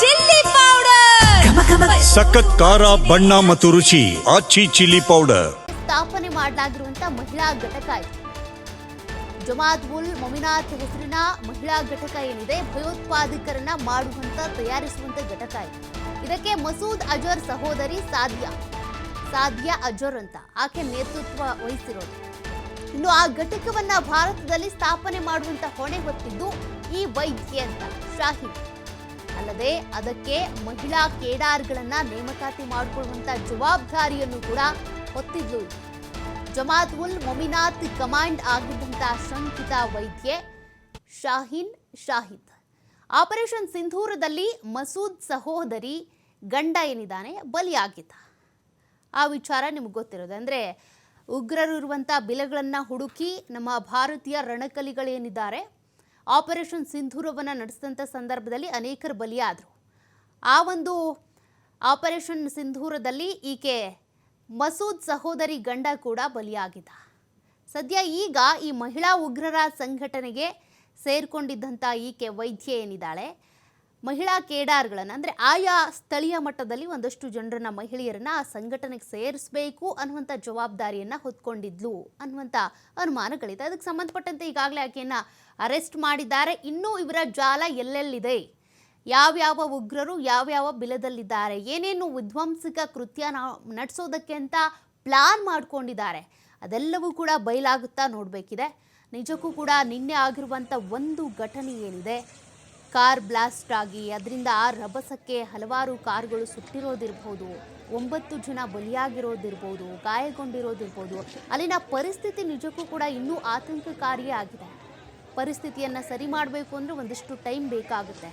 Chilli powder. ಸಖತ್ ಖಾರ ಬಣ್ಣ ಮತ್ತು ರುಚಿ ಆಚಿ ಚಿಲ್ಲಿ ಪೌಡರ್. ಸ್ಥಾಪನೆ ಮಾಡಲಾಗಿರುವಂತ ಮಹಿಳಾ ಘಟಕ ಜಮಾತ್ ಉಲ್ ಮೊಮಿನಾತ್ ಹೆಸರಿನ ಮಹಿಳಾ ಘಟಕ ಏನಿದೆ ಭಯೋತ್ಪಾದಕರನ್ನ ಮಾಡುವಂತ ತಯಾರಿಸುವಂತ ಘಟಕ ಇದು. ಇದಕ್ಕೆ ಮಸೂದ್ ಅಜರ್ ಸಹೋದರಿ ಸಾದಿಯಾ ಸಾದಿಯಾ ಅಜರ್ ಅಂತ ಆಕೆ ನೇತೃತ್ವ ವಹಿಸಿರೋದು. ಇನ್ನು ಆ ಘಟಕವನ್ನ ಭಾರತದಲ್ಲಿ ಸ್ಥಾಪನೆ ಮಾಡುವಂತ ಹೊಣೆ ಹೊತ್ತಿದ್ದು ಈ ವೈದ್ಯ ಅಂತ ಶಾಹಿದ್. ಅಲ್ಲದೆ ಅದಕ್ಕೆ ಮಹಿಳಾ ಕೇಡಾರ್ಗಳನ್ನ ನೇಮಕಾತಿ ಮಾಡಿಕೊಳ್ಳುವಂತ ಜವಾಬ್ದಾರಿಯನ್ನು ಕೂಡ ಹೊತ್ತಿದ್ಲು. ಜಮಾತ್ ಉಲ್ ಮೊಮಿನಾಥ್ ಕಮಾಂಡ್ ಆಗಿದ್ದಂತಹ ಶಂಕಿತ ವೈದ್ಯೆ ಶಾಹೀನ್ ಶಾಹಿದ್. ಆಪರೇಷನ್ ಸಿಂಧೂರದಲ್ಲಿ ಮಸೂದ್ ಸಹೋದರಿ ಗಂಡ ಏನಿದ್ದಾನೆ ಬಲಿಯಾಗಿದ್ದ. ಆ ವಿಚಾರ ನಿಮ್ಗೆ ಗೊತ್ತಿರೋದು. ಅಂದರೆ ಉಗ್ರರು ಇರುವಂಥ ಬಿಲಗಳನ್ನು ಹುಡುಕಿ ನಮ್ಮ ಭಾರತೀಯ ರಣಕಲಿಗಳೇನಿದ್ದಾರೆ ಆಪರೇಷನ್ ಸಿಂಧೂರವನ್ನು ನಡೆಸಿದಂಥ ಸಂದರ್ಭದಲ್ಲಿ ಅನೇಕರು ಬಲಿಯಾದರು. ಆ ಒಂದು ಆಪರೇಷನ್ ಸಿಂಧೂರದಲ್ಲಿ ಈಕೆ ಮಸೂದ್ ಸಹೋದರಿ ಗಂಡ ಕೂಡ ಬಲಿಯಾಗಿದ್ದ. ಸದ್ಯ ಈಗ ಈ ಮಹಿಳಾ ಉಗ್ರರ ಸಂಘಟನೆಗೆ ಸೇರಿಕೊಂಡಿದ್ದಂಥ ಈಕೆ ವೈದ್ಯ ಏನಿದ್ದಾಳೆ? ಮಹಿಳಾ ಕೇಡಾರ್ಗಳನ್ನು, ಅಂದರೆ ಆಯಾ ಸ್ಥಳೀಯ ಮಟ್ಟದಲ್ಲಿ ಒಂದಷ್ಟು ಜನರನ್ನ ಮಹಿಳೆಯರನ್ನ ಆ ಸಂಘಟನೆಗೆ ಸೇರಿಸಬೇಕು ಅನ್ನುವಂಥ ಜವಾಬ್ದಾರಿಯನ್ನು ಹೊತ್ಕೊಂಡಿದ್ಲು ಅನ್ನುವಂಥ ಅನುಮಾನಗಳಿದೆ. ಅದಕ್ಕೆ ಸಂಬಂಧಪಟ್ಟಂತೆ ಈಗಾಗಲೇ ಆಕೆಯನ್ನು ಅರೆಸ್ಟ್ ಮಾಡಿದ್ದಾರೆ. ಇನ್ನೂ ಇವರ ಜಾಲ ಎಲ್ಲೆಲ್ಲಿದೆ? ಯಾವ್ಯಾವ ಉಗ್ರರು, ಯಾವ್ಯಾವ ಬಿಲದಲ್ಲಿದ್ದಾರೆ? ಏನೇನು ವಿಧ್ವಂಸಕ ಕೃತ್ಯ ನಡೆಸೋದಕ್ಕೆ ಅಂತ ಪ್ಲಾನ್ ಮಾಡಿಕೊಂಡಿದ್ದಾರೆ. ಅದೆಲ್ಲವೂ ಕೂಡ ಬಯಲಾಗುತ್ತಾ ನೋಡಬೇಕಿದೆ. ನಿಜಕ್ಕೂ ಕೂಡ ನಿನ್ನೆ ಆಗಿರುವಂಥ ಒಂದು ಘಟನೆ ಏನಿದೆ? ಕಾರ್ ಬ್ಲಾಸ್ಟ್ ಆಗಿ, ಅದರಿಂದ ಆ ರಭಸಕ್ಕೆ ಹಲವಾರು ಕಾರ್ಗಳು ಸುಟ್ಟಿರೋದಿರ್ಬೋದು ಒಂಬತ್ತು ಜನ ಬಲಿಯಾಗಿರೋದಿರ್ಬೋದು, ಗಾಯಗೊಂಡಿರೋದಿರ್ಬೋದು. ಅಲ್ಲಿನ ಪರಿಸ್ಥಿತಿ ನಿಜಕ್ಕೂ ಕೂಡ ಇನ್ನೂ ಆತಂಕಕಾರಿಯೇ ಆಗಿದೆ. ಪರಿಸ್ಥಿತಿಯನ್ನು ಸರಿ ಮಾಡಬೇಕು ಅಂದರೆ ಒಂದಿಷ್ಟು ಟೈಮ್ ಬೇಕಾಗುತ್ತೆ.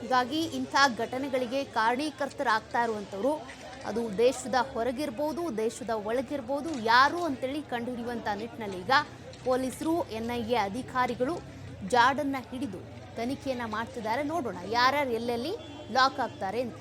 ಹೀಗಾಗಿ ಇಂಥ ಘಟನೆಗಳಿಗೆ ಕಾರಣೀಕರ್ತರಾಗ್ತಾ ಇರುವಂಥವ್ರು, ಅದು ದೇಶದ ಹೊರಗಿರ್ಬೋದು, ದೇಶದ ಒಳಗಿರ್ಬೋದು, ಯಾರು ಅಂತೇಳಿ ಕಂಡುಹಿಡಿಯುವಂಥ ನಿಟ್ಟಿನಲ್ಲಿ ಈಗ ಪೊಲೀಸರು ಎನ್ ಐ ಎ ಅಧಿಕಾರಿಗಳು ಜಾಡನ್ನು ಹಿಡಿದು ತನಿಖೆಯನ್ನು ಮಾಡ್ತಿದ್ದಾರೆ. ನೋಡೋಣ ಯಾರ್ಯಾರು ಎಲ್ಲೆಲ್ಲಿ ಲಾಕ್ ಆಗ್ತಾರೆ ಅಂತ.